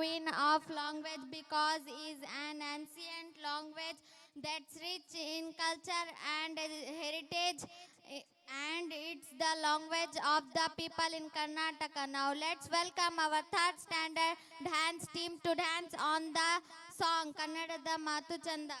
queen of language because is an ancient language that's rich in culture and heritage and it's the language of the people in Karnataka. Now let's welcome our third standard dance team to dance on the song Kannadada Matu Chanda.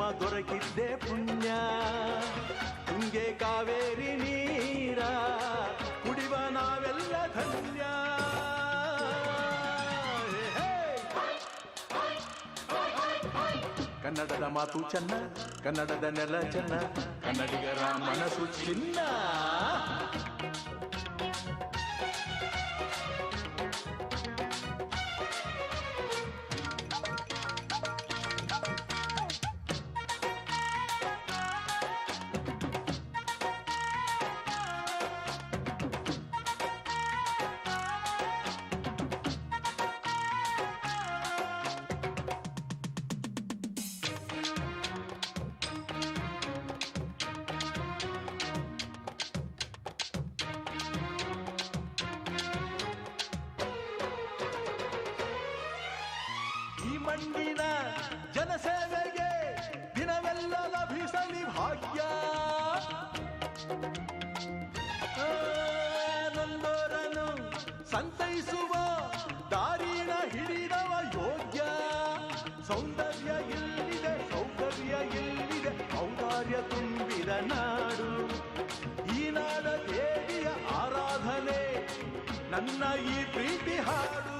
ಜನುಮ ದೊರಕಿದ್ದೆ ಪುಣ್ಯ. ತುಂಗೆ ಕಾವೇರಿ ನೀರ ಕುಡಿವ ನಾವೆಲ್ಲ ಧನ್ಯ. ಕನ್ನಡದ ಮಾತು ಚೆನ್ನ, ಕನ್ನಡದ ನೆಲ ಚೆನ್ನ, ಕನ್ನಡಿಗರ ಮನಸ್ಸು ಚಿನ್ನ. ಮಣ್ಣಿನ ಜನಸೇವೆಗೆ ದಿನವೆಲ್ಲ ಲಭಿಸಲಿ ಭಾಗ್ಯ. ಆ, ಸಂತೈಸುವ ದಾರಿನ ಹಿಡಿದವ ಯೋಗ್ಯ. ಸೌಂದರ್ಯ ಇಲ್ಲಿದೆ ಸೌಂದರ್ಯ ಇಲ್ಲಿದೆ ಔದಾರ್ಯ ತುಂಬಿದ ನಾಡು. ಈ ನಾಡ ದೇವಿಯ ಆರಾಧನೆ ನನ್ನ ಈ ಪ್ರೀತಿ ಹಾಡು.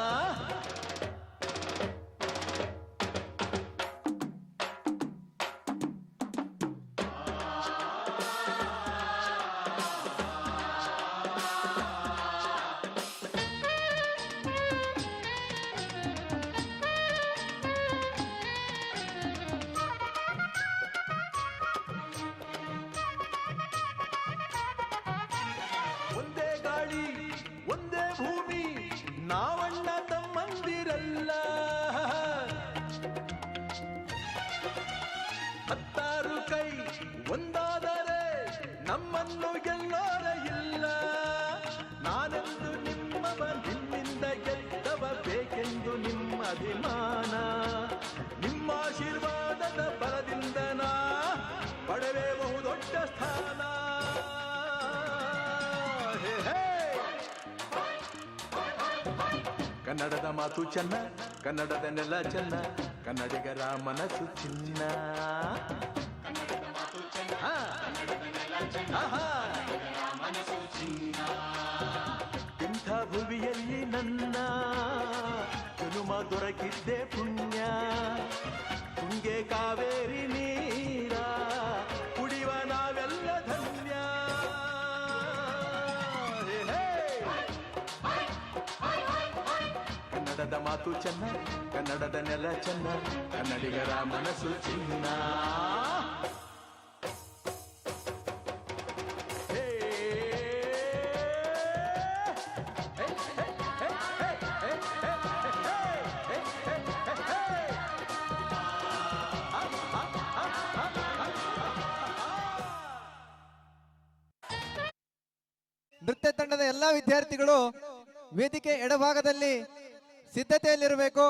ನಾವಣ್ಣ ತಮ್ಮಂದಿರಲ್ಲ. ಹತ್ತಾರು ಕೈ ಒಂದಾದರೆ ನಮ್ಮನ್ನು ಗೆಲ್ಲೋರ ಇಲ್ಲ. ನಾನೆಂದು ನಿಮ್ಮವ, ನಿಮ್ಮಿಂದ ಗೆದ್ದವ, ಬೇಕೆಂದು ನಿಮ್ಮ ಅಭಿಮಾನ. ಕನ್ನಡದ ಮಾತು ಚೆನ್ನ, ಕನ್ನಡದ ನೆಲ ಚೆನ್ನ, ಕನ್ನಡಿಗರ ಮನಸ್ಸು ಚಿನ್ನ. ಇಂಥ ಭುವಿಯಲ್ಲಿ ನನ್ನ ಜನುಮ ದೊರಕಿದ್ದೆ ಪುಣ್ಯ. ತುಂಗೆ ಕಾವೇರಿ ನೀರ ಕನ್ನಡದ ಮಾತು ಚೆನ್ನ ಕನ್ನಡದ ನೆಲ ಚೆನ್ನ ಕನ್ನಡಿಗರ ಮನಸ್ಸು ಚಿನ್ನ ನೃತ್ಯ ತಂಡದ ಎಲ್ಲಾ ವಿದ್ಯಾರ್ಥಿಗಳು ವೇದಿಕೆ ಎಡಭಾಗದಲ್ಲಿ ಸಿದ್ಧತೆಯಲ್ಲಿರಬೇಕು.